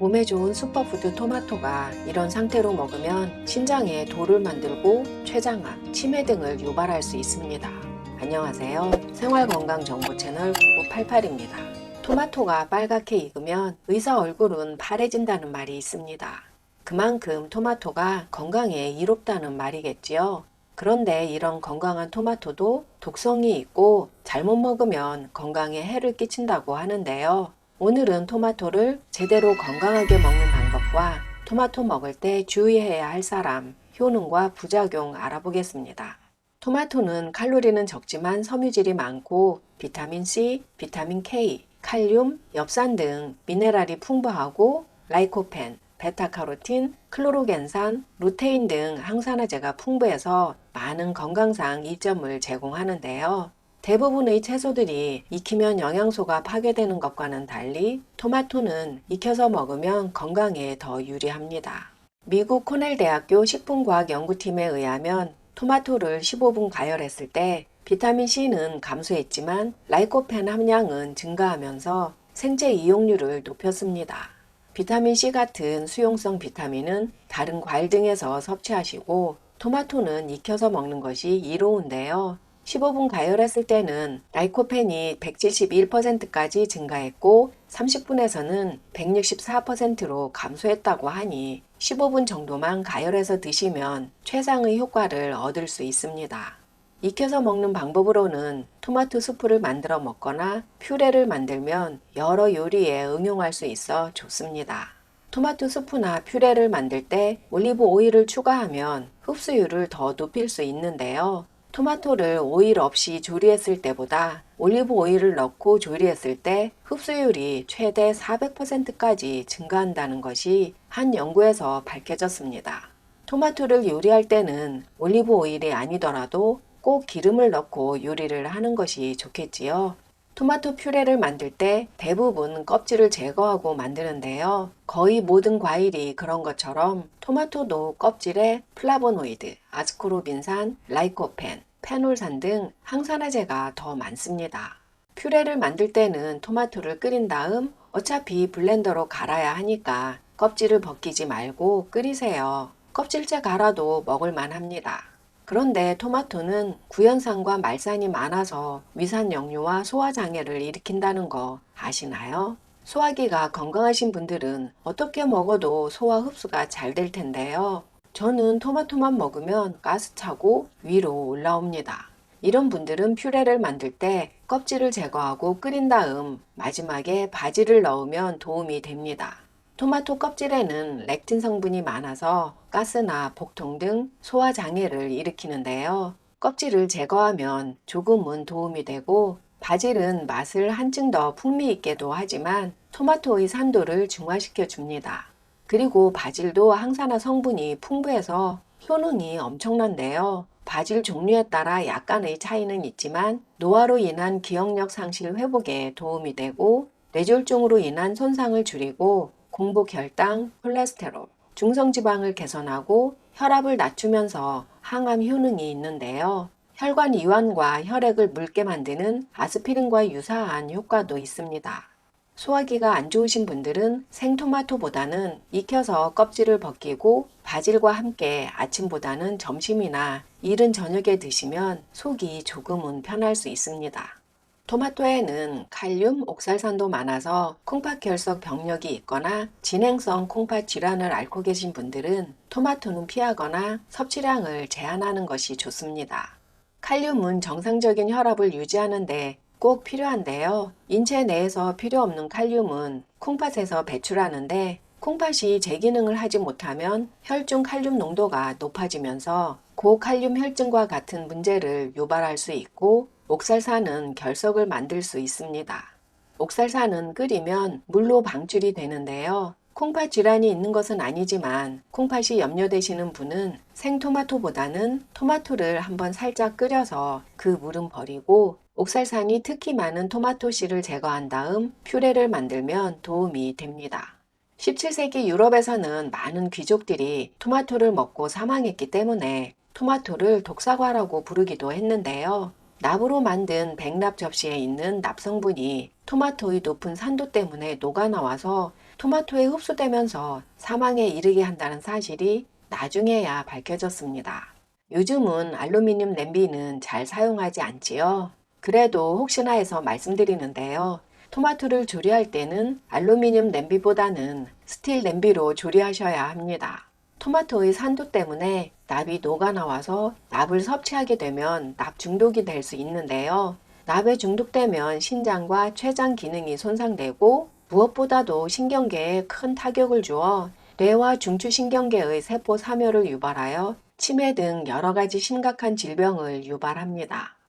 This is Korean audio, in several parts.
몸에 좋은 슈퍼푸드 토마토가 이런 상태로 먹으면 신장에 돌을 만들고 췌장암, 치매 등을 유발할 수 있습니다. 안녕하세요. 생활건강정보 채널 9988입니다. 토마토가 빨갛게 익으면 의사 얼굴은 파래진다는 말이 있습니다. 그만큼 토마토가 건강에 이롭다는 말이겠지요. 그런데 이런 건강한 토마토도 독성이 있고 잘못 먹으면 건강에 해를 끼친다고 하는데요. 오늘은 토마토를 제대로 건강하게 먹는 방법과 토마토 먹을 때 주의해야 할 사람, 효능과 부작용 알아보겠습니다. 토마토는 칼로리는 적지만 섬유질이 많고 비타민 C, 비타민 K, 칼륨, 엽산 등 미네랄이 풍부하고 라이코펜, 베타카로틴, 클로로겐산, 루테인 등 항산화제가 풍부해서 많은 건강상 이점을 제공하는데요. 대부분의 채소들이 익히면 영양소가 파괴되는 것과는 달리 토마토는 익혀서 먹으면 건강에 더 유리합니다. 미국 코넬 대학교 식품과학 연구팀에 의하면 토마토를 15분 가열했을 때 비타민 C는 감소했지만 라이코펜 함량은 증가하면서 생체 이용률을 높였습니다. 비타민 C 같은 수용성 비타민은 다른 과일 등에서 섭취하시고 토마토는 익혀서 먹는 것이 이로운데요. 15분 가열했을 때는 라이코펜이 171%까지 증가했고 30분에서는 164%로 감소했다고 하니 15분 정도만 가열해서 드시면 최상의 효과를 얻을 수 있습니다. 익혀서 먹는 방법으로는 토마토 수프를 만들어 먹거나 퓨레를 만들면 여러 요리에 응용할 수 있어 좋습니다. 토마토 수프나 퓨레를 만들 때 올리브 오일을 추가하면 흡수율을 더 높일 수 있는데요. 토마토를 오일 없이 조리했을 때보다 올리브 오일을 넣고 조리했을 때 흡수율이 최대 400%까지 증가한다는 것이 한 연구에서 밝혀졌습니다. 토마토를 요리할 때는 올리브 오일이 아니더라도 꼭 기름을 넣고 요리를 하는 것이 좋겠지요. 토마토 퓨레를 만들 때 대부분 껍질을 제거하고 만드는데요. 거의 모든 과일이 그런 것처럼 토마토도 껍질에 플라보노이드, 아스코르빈산, 라이코펜, 페놀산 등 항산화제가 더 많습니다. 퓨레를 만들 때는 토마토를 끓인 다음 어차피 블렌더로 갈아야 하니까 껍질을 벗기지 말고 끓이세요. 껍질째 갈아도 먹을만 합니다. 그런데 토마토는 구연산과 말산이 많아서 위산 역류와 소화 장애를 일으킨다는 거 아시나요? 소화기가 건강하신 분들은 어떻게 먹어도 소화 흡수가 잘 될 텐데요. 저는 토마토만 먹으면 가스 차고 위로 올라옵니다. 이런 분들은 퓨레를 만들 때 껍질을 제거하고 끓인 다음 마지막에 바지를 넣으면 도움이 됩니다. 토마토 껍질에는 렉틴 성분이 많아서 가스나 복통 등 소화 장애를 일으키는데요. 껍질을 제거하면 조금은 도움이 되고 바질은 맛을 한층 더 풍미 있게도 하지만 토마토의 산도를 중화시켜 줍니다. 그리고 바질도 항산화 성분이 풍부해서 효능이 엄청난데요. 바질 종류에 따라 약간의 차이는 있지만 노화로 인한 기억력 상실 회복에 도움이 되고 뇌졸중으로 인한 손상을 줄이고 공복 혈당, 콜레스테롤, 중성지방을 개선하고 혈압을 낮추면서 항암 효능이 있는데요. 혈관 이완과 혈액을 묽게 만드는 아스피린과 유사한 효과도 있습니다. 소화기가 안 좋으신 분들은 생토마토보다는 익혀서 껍질을 벗기고 바질과 함께 아침보다는 점심이나 이른 저녁에 드시면 속이 조금은 편할 수 있습니다. 토마토에는 칼륨, 옥살산도 많아서 콩팥 결석 병력이 있거나 진행성 콩팥 질환을 앓고 계신 분들은 토마토는 피하거나 섭취량을 제한하는 것이 좋습니다. 칼륨은 정상적인 혈압을 유지하는데 꼭 필요한데요. 인체 내에서 필요 없는 칼륨은 콩팥에서 배출하는데 콩팥이 제 기능을 하지 못하면 혈중 칼륨 농도가 높아지면서 고칼륨 혈증과 같은 문제를 유발할 수 있고 옥살산은 결석을 만들 수 있습니다. 옥살산은 끓이면 물로 방출이 되는데요. 콩팥 질환이 있는 것은 아니지만 콩팥이 염려되시는 분은 생토마토보다는 토마토를 한번 살짝 끓여서 그 물은 버리고 옥살산이 특히 많은 토마토 씨를 제거한 다음 퓨레를 만들면 도움이 됩니다. 17세기 유럽에서는 많은 귀족들이 토마토를 먹고 사망했기 때문에 토마토를 독사과라고 부르기도 했는데요. 납으로 만든 백납 접시에 있는 납성분이 토마토의 높은 산도 때문에 녹아나와서 토마토에 흡수되면서 사망에 이르게 한다는 사실이 나중에야 밝혀졌습니다. 요즘은 알루미늄 냄비는 잘 사용하지 않지요. 그래도 혹시나 해서 말씀드리는데요. 토마토를 조리할 때는 알루미늄 냄비보다는 스틸 냄비로 조리하셔야 합니다. 토마토의 산도 때문에 납이 녹아 나와서 납을 섭취하게 되면 납 중독이 될 수 있는데요. 납에 중독되면 신장과 췌장 기능이 손상되고 무엇보다도 신경계에 큰 타격을 주어 뇌와 중추신경계의 세포 사멸을 유발하여 치매 등 여러 가지 심각한 질병을 유발합니다.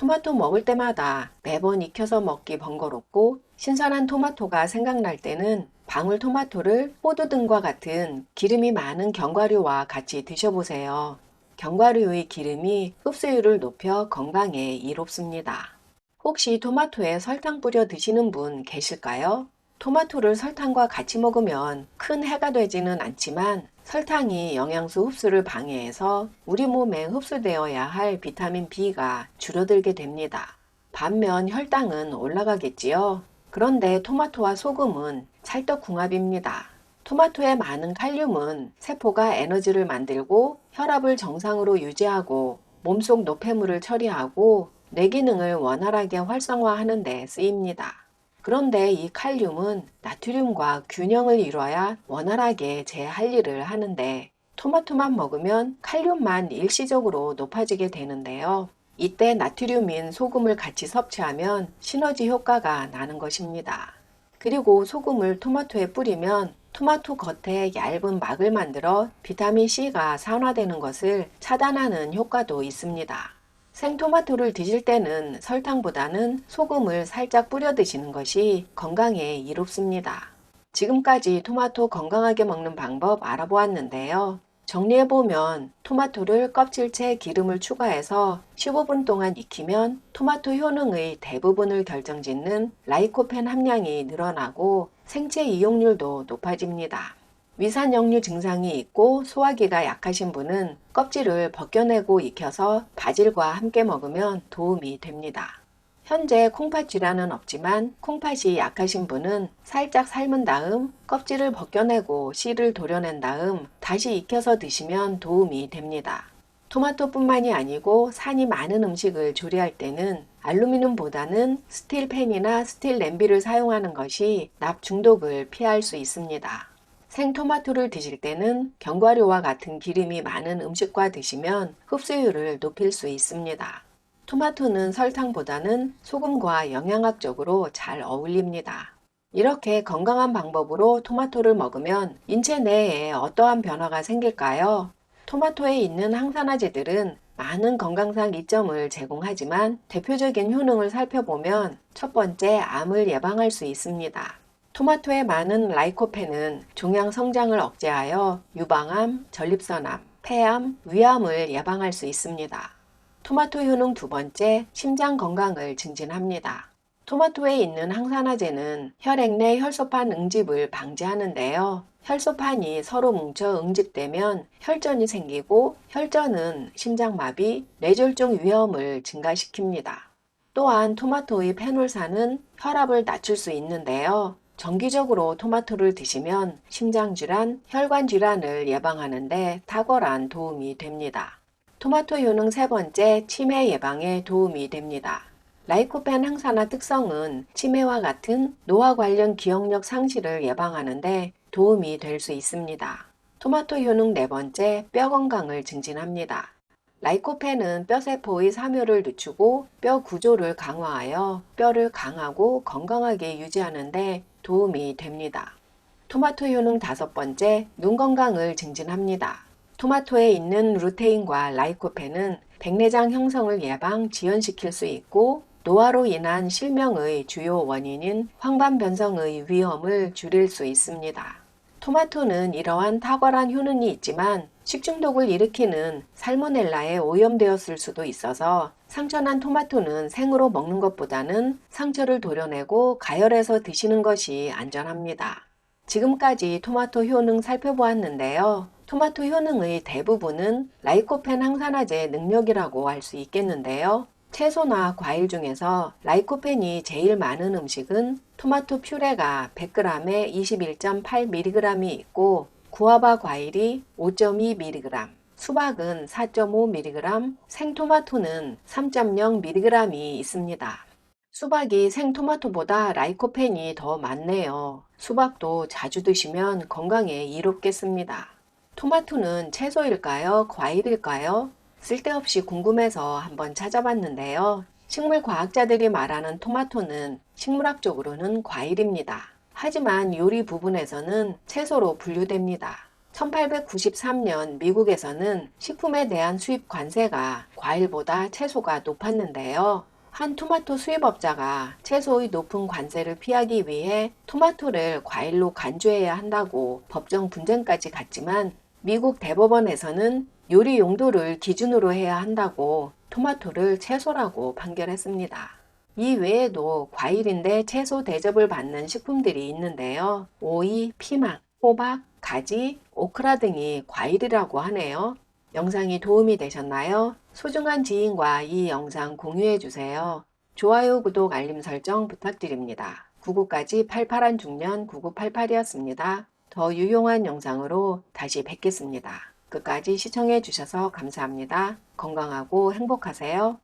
토마토 먹을 때마다 매번 익혀서 먹기 번거롭고 신선한 토마토가 생각날 때는 방울토마토를 호두 등과 같은 기름이 많은 견과류와 같이 드셔보세요. 견과류의 기름이 흡수율을 높여 건강에 이롭습니다. 혹시 토마토에 설탕 뿌려 드시는 분 계실까요? 토마토를 설탕과 같이 먹으면 큰 해가 되지는 않지만 설탕이 영양소 흡수를 방해해서 우리 몸에 흡수되어야 할 비타민 B가 줄어들게 됩니다. 반면 혈당은 올라가겠지요. 그런데 토마토와 소금은 찰떡궁합입니다. 토마토에 많은 칼륨은 세포가 에너지를 만들고 혈압을 정상으로 유지하고 몸속 노폐물을 처리하고 뇌 기능을 원활하게 활성화하는 데 쓰입니다. 그런데 이 칼륨은 나트륨과 균형을 이뤄야 원활하게 제 할 일을 하는데 토마토만 먹으면 칼륨만 일시적으로 높아지게 되는데요. 이때 나트륨인 소금을 같이 섭취하면 시너지 효과가 나는 것입니다. 그리고 소금을 토마토에 뿌리면 토마토 겉에 얇은 막을 만들어 비타민 C가 산화되는 것을 차단하는 효과도 있습니다. 생토마토를 드실 때는 설탕보다는 소금을 살짝 뿌려 드시는 것이 건강에 이롭습니다. 지금까지 토마토 건강하게 먹는 방법 알아보았는데요. 정리해보면 토마토를 껍질째 기름을 추가해서 15분 동안 익히면 토마토 효능의 대부분을 결정짓는 라이코펜 함량이 늘어나고 생체 이용률도 높아집니다. 위산역류 증상이 있고 소화기가 약하신 분은 껍질을 벗겨내고 익혀서 바질과 함께 먹으면 도움이 됩니다. 현재 콩팥 질환은 없지만 콩팥이 약하신 분은 살짝 삶은 다음 껍질을 벗겨내고 씨를 도려낸 다음 다시 익혀서 드시면 도움이 됩니다. 토마토뿐만이 아니고 산이 많은 음식을 조리할 때는 알루미늄보다는 스틸 팬이나 스틸 냄비를 사용하는 것이 납 중독을 피할 수 있습니다. 생토마토를 드실 때는 견과류와 같은 기름이 많은 음식과 드시면 흡수율을 높일 수 있습니다. 토마토는 설탕보다는 소금과 영양학적으로 잘 어울립니다. 이렇게 건강한 방법으로 토마토를 먹으면 인체 내에 어떠한 변화가 생길까요? 토마토에 있는 항산화제들은 많은 건강상 이점을 제공하지만 대표적인 효능을 살펴보면 첫 번째 암을 예방할 수 있습니다. 토마토에 많은 라이코펜은 종양 성장을 억제하여 유방암, 전립선암, 폐암, 위암을 예방할 수 있습니다. 토마토 효능 두 번째, 심장 건강을 증진합니다. 토마토에 있는 항산화제는 혈액 내 혈소판 응집을 방지하는데요. 혈소판이 서로 뭉쳐 응집되면 혈전이 생기고 혈전은 심장마비, 뇌졸중 위험을 증가시킵니다. 또한 토마토의 페놀산은 혈압을 낮출 수 있는데요. 정기적으로 토마토를 드시면 심장질환, 혈관질환을 예방하는데 탁월한 도움이 됩니다. 토마토 효능 세 번째, 치매 예방에 도움이 됩니다. 라이코펜 항산화 특성은 치매와 같은 노화 관련 기억력 상실을 예방하는데 도움이 될 수 있습니다. 토마토 효능 네 번째, 뼈 건강을 증진합니다. 라이코펜은 뼈세포의 사멸을 늦추고 뼈 구조를 강화하여 뼈를 강하고 건강하게 유지하는데 도움이 됩니다. 토마토 효능 다섯 번째, 눈 건강을 증진합니다. 토마토에 있는 루테인과 라이코펜은 백내장 형성을 예방, 지연시킬 수 있고 노화로 인한 실명의 주요 원인인 황반 변성의 위험을 줄일 수 있습니다. 토마토는 이러한 탁월한 효능이 있지만 식중독을 일으키는 살모넬라에 오염되었을 수도 있어서 상처난 토마토는 생으로 먹는 것보다는 상처를 도려내고 가열해서 드시는 것이 안전합니다. 지금까지 토마토 효능 살펴보았는데요. 토마토 효능의 대부분은 라이코펜 항산화제 능력이라고 할 수 있겠는데요. 채소나 과일 중에서 라이코펜이 제일 많은 음식은 토마토 퓨레가 100g에 21.8mg이 있고 구아바 과일이 5.2mg, 수박은 4.5mg, 생토마토는 3.0mg이 있습니다. 수박이 생토마토보다 라이코펜이 더 많네요. 수박도 자주 드시면 건강에 이롭겠습니다. 토마토는 채소일까요? 과일일까요? 쓸데없이 궁금해서 한번 찾아봤는데요. 식물 과학자들이 말하는 토마토는 식물학적으로는 과일입니다. 하지만 요리 부분에서는 채소로 분류됩니다. 1893년 미국에서는 식품에 대한 수입 관세가 과일보다 채소가 높았는데요. 한 토마토 수입업자가 채소의 높은 관세를 피하기 위해 토마토를 과일로 간주해야 한다고 법정 분쟁까지 갔지만 미국 대법원에서는 요리 용도를 기준으로 해야 한다고 토마토를 채소라고 판결했습니다. 이 외에도 과일인데 채소 대접을 받는 식품들이 있는데요. 오이, 피망, 호박, 가지, 오크라 등이 과일이라고 하네요. 영상이 도움이 되셨나요? 소중한 지인과 이 영상 공유해 주세요. 좋아요, 구독, 알림 설정 부탁드립니다. 99까지 88한 중년 9988이었습니다. 더 유용한 영상으로 다시 뵙겠습니다. 끝까지 시청해 주셔서 감사합니다. 건강하고 행복하세요.